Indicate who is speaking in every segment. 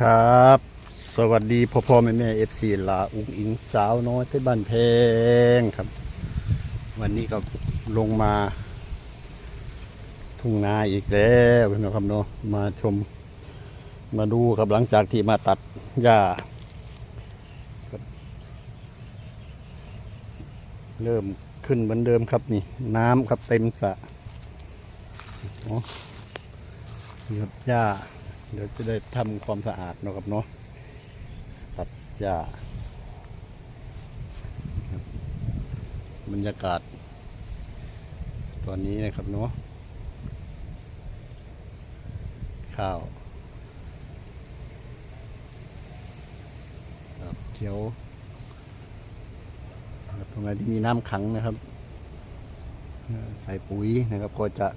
Speaker 1: ครับ สวัสดีพ่อพ่อแม่แม่เอฟซีลาอุ้งอิงสาวน้อยเพชรบ้านเพงครับ วันนี้ก็ลงมา ทุ่งนาอีกแล้วนะครับเนาะมาชมมาดูครับหลังจากที่มาตัดหญ้าเริ่มขึ้นเหมือนเดิมครับนี่ น้ำครับเต็มสระโอ้นี่ครับหญ้า เดี๋ยวจะได้ทำความสะอาดนะครับเนาะตัดหญ้าบรรยากาศ ตอนนี้นะครับเนาะข้าวเขียวตรงไหนที่มีน้ำขังนะครับ ใส่ปุ๋ยนะครับก็จะ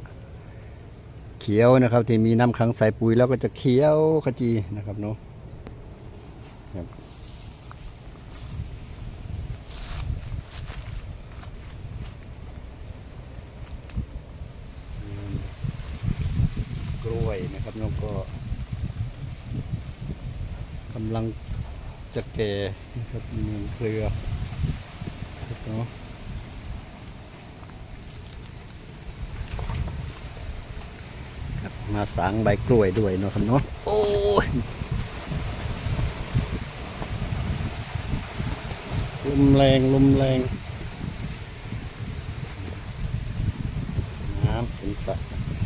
Speaker 1: เขียวนะครับ ที่มีน้ำขังใส่ปุ๋ยแล้วก็จะเขียวขจีนะครับเนาะครับกล้วยนะครับน้องก็กำลังจะแก่นะครับมีเครือเนาะ ครับ มาสางใบกล้วยด้วยเนาะครับเนาะโอ้ยลมแรงลมแรงน้ำเป็นสระ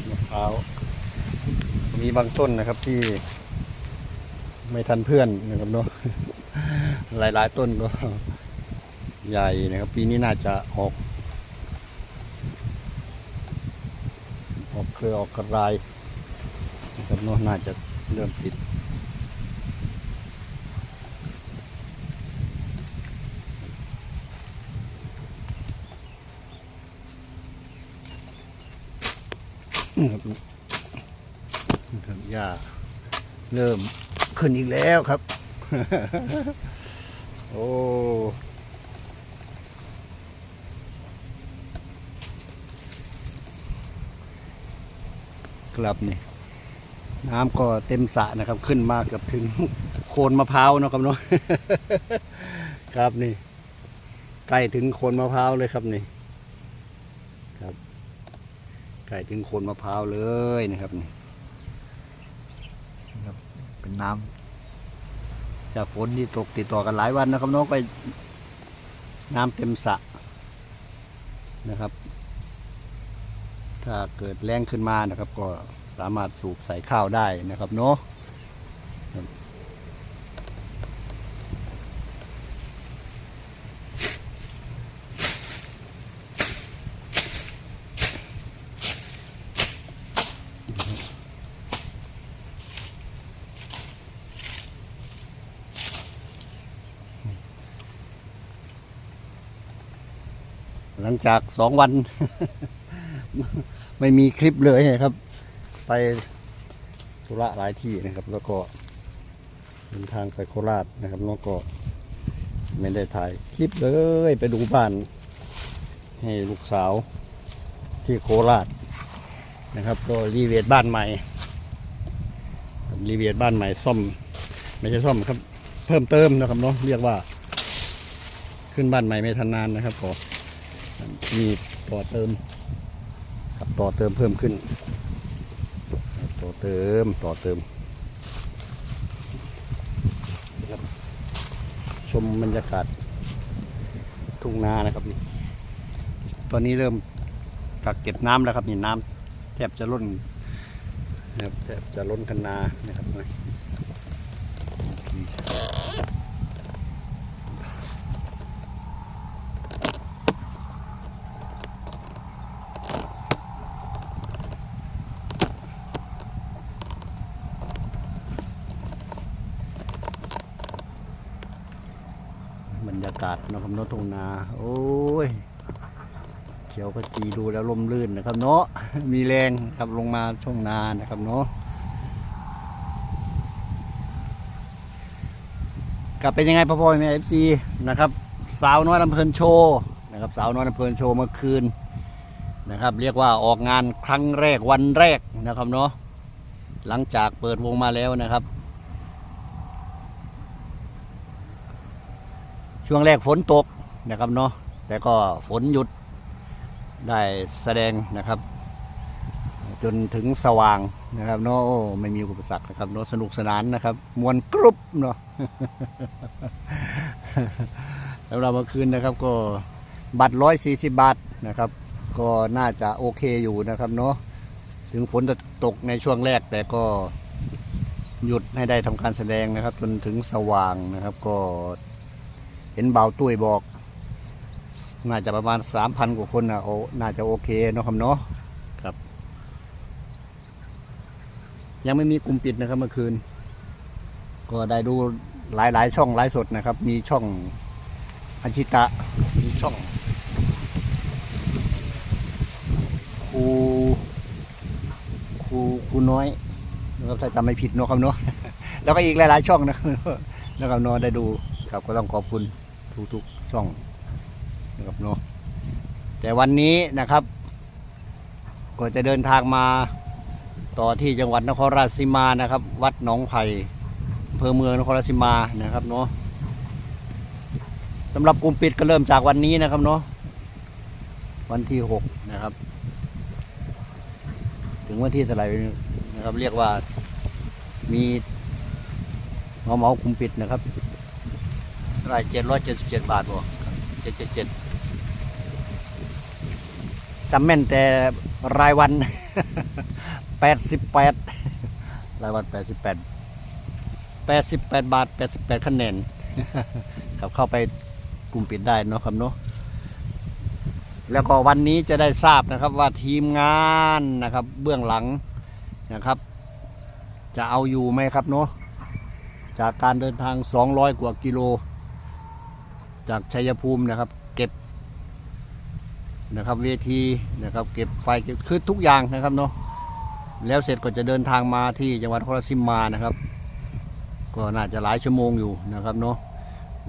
Speaker 1: มะพร้าวมีบางต้นนะครับที่ไม่ทันเพื่อนนะครับเนาะหลายๆต้นก็ใหญ่นะครับ ปีนี้น่าจะออก ออกเครือออกกระไรายนะครับ เนาะน่าจะเริ่มติดครับนะครับหญ้าเริ่มขึ้นอีกแล้วครับ โอ้ครับนี่ น้ำก็เต็มสระนะครับ ขึ้นมาเกือบถึงโคนมะพร้าวนะครับเนาะครับนี่ใกล้ถึงโคนมะพร้าวเลยครับนี่ ครับใกล้ถึงโคนมะพร้าวเลยนะครับนี่ครับเป็นน้ำจากฝนที่ตกติดต่อกันหลายวันนะครับน้องไปน้ำเต็มสระนะครับ ถ้าเกิดแรงขึ้นมานะครับก็ สามารถสูบใส่ข้าวได้นะครับเนาะหลังจากสองวัน ไม่มีคลิปเลยครับ ไปธุระหลายที่นะครับ แล้วก็เดินทางไปโคราชนะครับแล้วก็ไม่ได้ถ่ายคลิปเลยไปดูบ้าน ให้ลูกสาวที่โคราชนะครับ ก็รีเวทบ้านใหม่รับรีเวทบ้านใหม่ซ่อม ไม่ใช่ซ่อมครับ เพิ่มเติมนะครับเนาะเรียกว่า ขึ้นบ้านใหม่ไม่ทันนานนะครับก็มีต่อเติม ครับต่อเติมเพิ่มขึ้น ต่อเติมต่อเติมนะครับชมบรรยากาศทุ่งนานะครับนี่ตอนนี้เริ่มกักเก็บน้ำแล้วครับนี่น้ำแทบจะล้นนะครับแทบจะล้นคันนานะครับบรรยากาศนะครับเนาะทุ่งนา โอ้ย เขียวขจีดูแล้วลมลื่นนะครับ เนาะมีแรงครับลงมาช่วงนานะครับเนาะกลับเป็นยังไงพ่อพ่อแม่เอฟซีนะครับ สาวน้อยลำเพลินโชว์นะครับ สาวน้อยลำเพลินโชว์เมื่อคืนนะครับ เรียกว่าออกงานครั้งแรกวันแรกนะครับเนาะหลังจากเปิดวงมาแล้วนะครับ ช่วงแรกฝนตกนะครับเนาะแต่ก็ฝนหยุดได้แสดงนะครับ จนถึงสว่างนะครับเนาะไม่มีอุปสรรคนะครับเนาะสนุกสนานนะครับมวนกรุบเนาะแล้วเราเมื่อคืนนะครับก็บัตรร้อยสี่สิบาทนะครับ ก็น่าจะโอเคอยู่นะครับเนาะถึงฝนจะตกในช่วงแรกแต่ก็หยุดให้ได้ทำการแสดงนะครับ จนถึงสว่างนะครับ ก็ เห็นเบาตุ้ยบอก น่าจะประมาณสามพันกว่าคนนะโอ้น่าจะโอเคเนาะครับเนาะครับ ยังไม่มีกลุ่มปิดนะครับเมื่อคืน ก็ได้ดูหลาย ๆ ช่องไลฟ์สดนะครับ มีช่องอาชิตะ มีช่องครูครูครูน้อยนะครับถ้าจำไม่ผิดเนอะครับเนาะแล้วก็อีกหลาย ๆ ช่องนะครับนะครับเนาะได้ดูครับก็ต้องขอบคุณ ทุกๆช่องนะครับเนาะแต่วันนี้นะครับ ก็จะเดินทางมาต่อที่จังหวัดนครราชสีมานะครับ วัดหนองไผ่อำเภอเมืองนครราชสีมานะครับเนาะสำหรับกลุ่มปิดก็เริ่มจากวันนี้นะครับเนาะวันที่หกนะครับ ถึงวันที่เท่าไหร่นะครับ เรียกว่ามีเหมาเหมากลุ่มปิดนะครับ รายเจ็ดร้อยเจ็ดสิบเจ็ดบาทบ่เจ็ดเจ็ดเจ็ดจำแม่นแต่รายวันแปดสิบแปดรายวันแปดสิบแปดแปดสิบแปดบาทแปดสิบแปดคะแนนครับเข้าไปกลุ่มปิดได้เนาะครับเนาะแล้วก็วันนี้จะได้ทราบนะครับว่าทีมงานนะครับเบื้องหลังนะครับ จะเอาอยู่ไหมครับเนาะจากการเดินทาง 200 กว่ากิโล จากชัยภูมินะครับ เก็บนะครับเวทีนะครับ เก็บไฟเก็บคือทุกอย่างนะครับเนาะแล้วเสร็จก็จะเดินทางมาที่จังหวัดนคราชสีมานะครับ ก็น่าจะหลายชั่วโมงอยู่นะครับเนาะ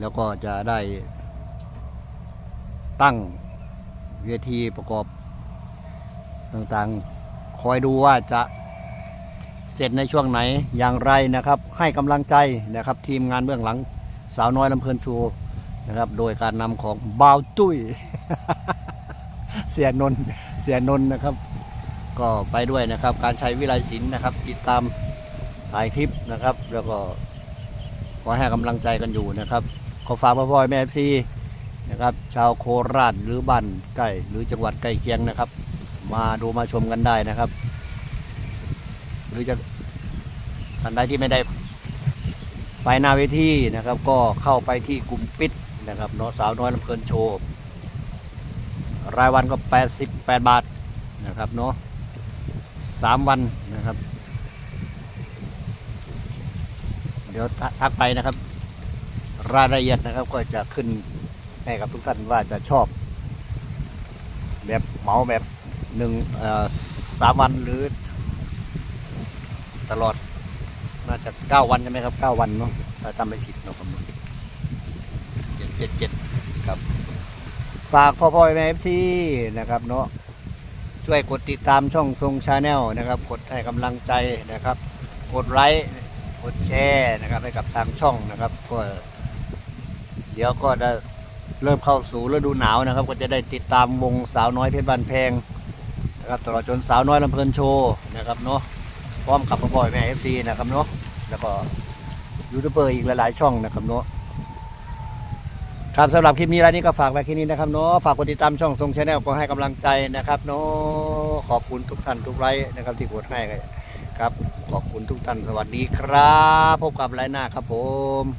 Speaker 1: แล้วก็จะได้ตั้งเวทีประกอบต่างๆ คอยดูว่าจะเสร็จในช่วงไหนอย่างไรนะครับ ให้กำลังใจนะครับ ทีมงานเบื้องหลังสาวน้อยลำเพลินชู นะครับ โดยการนำของบ่าวตุ้ย เสียนนเสียนนนะครับ ก็ไปด้วยนะครับ การใช้วิไลศิลป์นะครับ ติดตามถ่ายคลิปนะครับ แล้วก็ขอให้กำลังใจกันอยู่นะครับ ขอฝากพ่อพ่อแม่ซีนะครับ ชาวโคราชหรือบ้านใกล้หรือจังหวัดใกล้เคียงนะครับ มาดูมาชมกันได้นะครับ หรือจะท่านใดที่ไม่ได้ไปหนาเวทีนะครับ ก็เข้าไปที่กลุ่มปิด นะครับเนาะสาวน้อยลำเพลินโชว์รายวันก็ 88 บาทนะครับเนาะสามวันนะครับ เดี๋ยวทักไปนะครับ รายละเอียดนะครับก็จะขึ้นให้กับทุกท่านว่าจะชอบ แบบเหมาแบบหนึ่งเอ่อสามวันหรือ ตลอด น่าจะเก้าวันใช่ไหมครับเก้าวันเนาะถ้าจำไม่ผิดเนาะครับ เจ็ดเจ็ดครับ ฝากพ่อพ่อแม่เอฟซีนะครับเนาะช่วยกดติดตามช่องทรงชาแนลนะครับ กดให้กำลังใจนะครับ กดไลค์กดแชร์นะครับให้กับทางช่องนะครับก็เดี๋ยวก็จะเริ่มเข้าสู่ฤดูหนาวนะครับ ก็จะได้ติดตามวงสาวน้อยเพชรบ้านแพงนะครับตลอดจนสาวน้อยลำเพลินโชว์นะครับเนาะพร้อมกับพ่อพ่อแม่เอฟซีนะครับเนาะแล้วก็ยูทูบเบอร์อีกหลายๆช่องนะครับเนาะ ครับสำหรับคลิปนี้รายนี้ก็ฝากไว้แค่นี้นะครับเนาะฝากกดติดตามช่องทรงชาแนลก็ให้กำลังใจนะครับเนาะขอบคุณทุกท่านทุกไลค์นะครับที่กดให้ครับขอบคุณทุกท่านสวัสดีครับ พบกับไลน์หน้าครับผม